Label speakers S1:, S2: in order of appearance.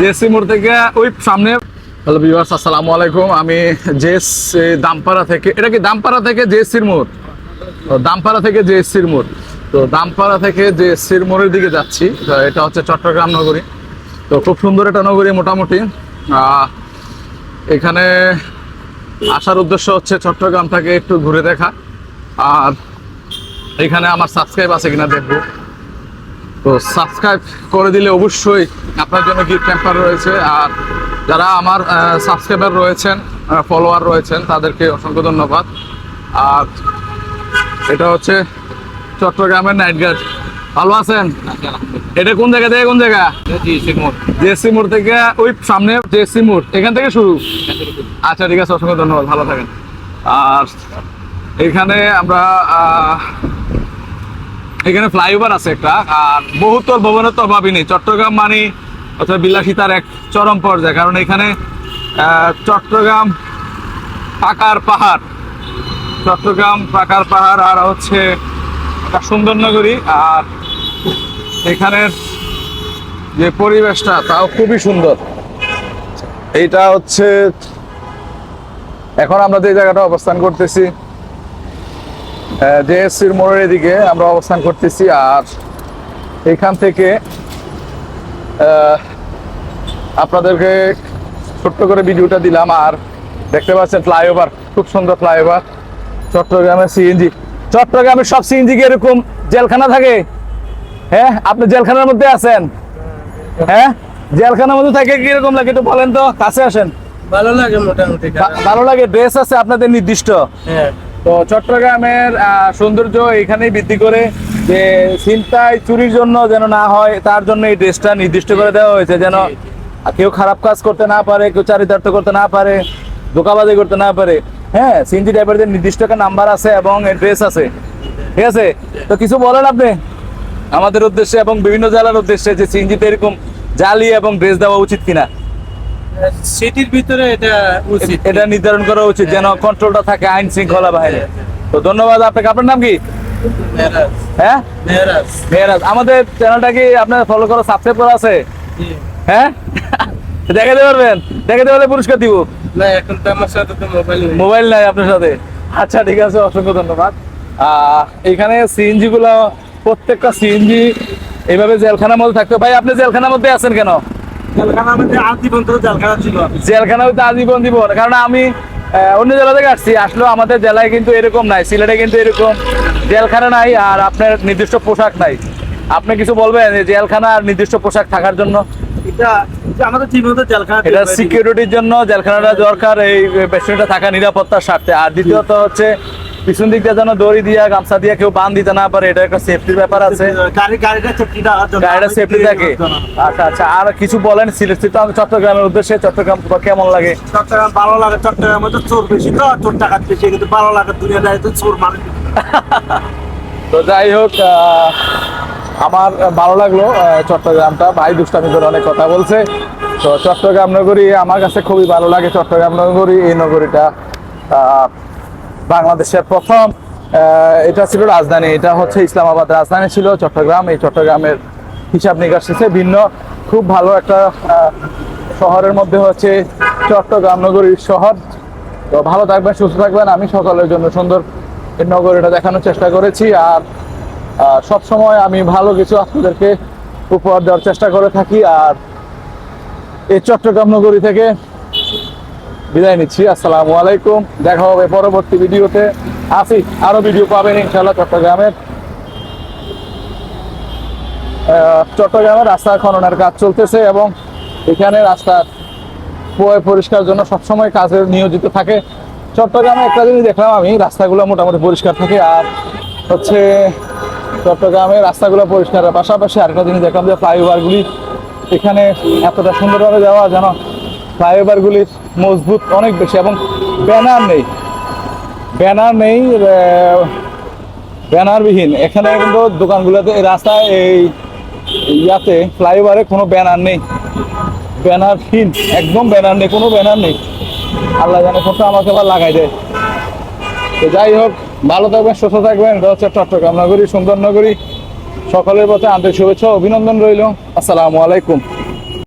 S1: JSC মোড় থেকে ওই সামনে। হ্যালো ভিউয়ার্স, আসসালামু আলাইকুম। আমি জেএস দামপাড়া থেকে, এটা কি দামপাড়া থেকে জেএসসির মোড়? দামপাড়া থেকে জেএসসির মোড়। তো দামপাড়া থেকে জেএসসির মোড়ের দিকে যাচ্ছি। এটা হচ্ছে চট্টগ্রাম নগরী। তো খুব সুন্দর একটা নগরী মোটামুটি। এখানে আসার উদ্দেশ্য হচ্ছে চট্টগ্রামটাকে একটু ঘুরে দেখা। আর এখানে আমার সাবস্ক্রাইব আছে কিনা দেখব। তো সাবস্ক্রাইব করে দিলে অবশ্যই আপনার জন্য গিফট ট্যাম্পার রয়েছে। আর যারা আমার সাবস্ক্রাইবার রয়েছেন ফলোয়ার রয়েছেন, তাদেরকে অসংখ্য ধন্যবাদ। আর এটা হচ্ছে চট্টগ্রামের নাইট গার্ড ভালো আছেন? এটা কোন জায়গা থেকে কোন জায়গা?
S2: জিএসি মোড়
S1: থেকে, ওই সামনে জেএসসি মোড় এখান থেকে শুরু? আচ্ছা ঠিক আছে, অসংখ্য ধন্যবাদ, ভালো থাকেন। আর এখানে আমরা এখানে ফ্লাইওভার আছে একটা, আর বহুতল ভবনের তো অভাবই নেই। চট্টগ্রাম মানে অথবা বিলাসিতার এক চরম পর্যায়ে, কারণ এখানে চট্টগ্রাম পাকার পাহাড়। চট্টগ্রাম পাকার পাহাড় আর হচ্ছে একটা সুন্দর নগরী, আর এখানের যে পরিবেশটা তাও খুবই সুন্দর। এইটা হচ্ছে, এখন আমরা যে জায়গাটা অবস্থান করতেছি জেএসসির মোড়ের এদিকে আমরা অবস্থান করতেছি আর এখান থেকে আপনাদেরকে ছোট্ট করে ভিডিওটা দিলাম আর দেখতে পাচ্ছেন ফ্লাইওভার খুব সুন্দর ফ্লাইওভার। চট্টগ্রামের সিএনজি চট্টগ্রামের সব সিএনজি কি এরকম জেলখানা থাকে? হ্যাঁ আপনি জেলখানার মধ্যে আছেন? হ্যাঁ জেলখানার মধ্যে থাকে কীরকম লাগে একটু বলেন তো কাছে আসেন।
S2: ভালো লাগে মোটামুটি
S1: ভালো লাগে ড্রেস আছে আপনাদের নির্দিষ্ট?
S2: হ্যাঁ।
S1: তো চট্টগ্রামের সৌন্দর্য এখানেই বৃদ্ধি করে যে চিন্তায় চুরির জন্য যেন না হয় তার জন্য এই ড্রেসটা নির্দিষ্ট করে দেওয়া হয়েছে যেন কেউ খারাপ কাজ করতে না পারে কেউ চারিতার্থ করতে না পারে ধোকাবাজি করতে না পারে। হ্যাঁ সিএনজি ড্রাইভারদের নির্দিষ্ট একটা নাম্বার আছে এবং ড্রেস আছে। ঠিক আছে? তো কিছু বলেন আপনি? আমাদের উদ্দেশ্যে এবং বিভিন্ন জেলার উদ্দেশ্যে যে সিএনজিতে এরকম জালি এবং ড্রেস দেওয়া উচিত কিনা?
S2: সিটির ভিতরে এটা উচিত।
S1: এটা নির্ধারণ করা উচিত যেন কন্ট্রোলটা থাকে আইন শৃঙ্খলা বাহিনী। তো ধন্যবাদ আপনাকে। আপনার নাম কি? হ্যাঁ? মেয়েরাজ আমাদের চ্যানেলটা কি আপনার ফলো করা সাবস্ক্রাইব করা আছে। হ্যাঁ? দেখাতে পারবেন? দেখাতে পারলে পুরস্কার দিব।
S2: না এখন তো আমার সাথে তো মোবাইল নেই।
S1: মোবাইল নাই আপনার সাথে। আচ্ছা ঠিক আছে অসংখ্য ধন্যবাদ। এখানে সিএনজি গুলো প্রত্যেকটা সিএনজি এইভাবে জেলখানার মধ্যে থাকতো ভাই আপনি জেলখানার মধ্যে আছেন কেন?
S2: জেলখানা
S1: হইতে আজীবন দিব কারণ আমি অন্য জেলা থেকে আসছি। আসলেও আমাদের জেলায় কিন্তু এরকম নাই। সিলেটে কিন্তু এরকম জেলখানা নাই আর আপনার নির্দিষ্ট পোশাক নাই। আপনি কিছু বলবেন জেলখানা আর নির্দিষ্ট পোশাক থাকার জন্য?
S2: এটা
S1: সিকিউরিটির জন্য জেলখানাটা দরকার এই পেছনটা থাকা নিরাপত্তার স্বার্থে। আর দ্বিতীয়ত হচ্ছে পিছন দিক দিয়ে যেন দড়ি দিয়া গামছা দিয়ে কেউ বান দিতে না পারে এটা একটা সেফটির ব্যাপার আছে।
S2: গাড়ি গাড়িটা
S1: সেফটি থাকে। আচ্ছা আচ্ছা আর কিছু বলেন সিলেট স্থিত চট্টগ্রামের উদ্দেশ্যে চট্টগ্রাম কেমন লাগে?
S2: চট্টগ্রাম ভালো লাগে চট্টগ্রামে তো চোর বেশি তো চোর টাকা বেশি কিন্তু ভালো লাগে দুনিয়াদারি তো চোর মানুষ।
S1: তো যাই হোক আমার ভালো লাগল চট্টগ্রামটা। ভাই দুষ্টামি করে অনেক কথা বলছে। তো চট্টগ্রাম নগরী আমার কাছে খুবই ভালো লাগে চট্টগ্রাম নগরী এই নগরীটা আহ, বাংলাদেশের প্রথম এটা ছিল রাজধানী, এটা হচ্ছে ইসলামাবাদ রাজধানী ছিল, চট্টগ্রাম। এই চট্টগ্রামের হিসাব নিকাশ শেষে ভিন্ন। খুব ভালো একটা শহরের মধ্যে হচ্ছে চট্টগ্রাম নগরীর শহর। তো ভালো থাকবেন, সুস্থ থাকবেন। আমি সকলের জন্য সুন্দর এই নগরীটা দেখানোর চেষ্টা করেছি। আর সব সময় আমি ভালো কিছু আপনাদেরকে উপহার দেওয়ার চেষ্টা করে থাকি। আর, এই চট্টগ্রাম নগরী থেকে বিদায় নিচ্ছি, আসসালামু আলাইকুম। দেখা হবে পরবর্তী ভিডিওতে। আসি আরও ভিডিও পাবেন ইনশাল্লাহ চট্টগ্রামের। চট্টগ্রামের রাস্তা খননের কাজ চলতেছে এবং এখানে রাস্তার পরিষ্কার জন্য সবসময় কাজে নিয়োজিত থাকে। চট্টগ্রামে একটা জিনিস দেখলাম আমি, রাস্তাগুলো মোটামুটি পরিষ্কার থাকে আর হচ্ছে চট্টগ্রামে রাস্তাগুলো পরিষ্কারের পাশাপাশি আরেকটা জিনিস দেখলাম যে ফ্লাইওভারগুলি এখানে এতটা সুন্দরভাবে দেওয়া যেন ফ্লাইওভারগুলির মজবুত অনেক বেশি এবং ব্যানার নেই। ব্যানার নেই ব্যানারবিহীন। এখানে কিন্তু দোকানগুলোতে রাস্তায় এই ইয়াতে ফ্লাইওভারে কোনো ব্যানার নেই। ব্যানারহীন, একদম ব্যানার নেই, কোনো ব্যানার নেই। আল্লাহ জানে কত আমাকে আবার লাগাই দেয়। তো যাই হোক, ভালো থাকবেন, সুস্থ থাকবেন। এটা হচ্ছে চট্টগ্রাম নগরী সুন্দর নগরী সকলের পথে আন্তরিক শুভেচ্ছা অভিনন্দন রইল। আসসালামু আলাইকুম।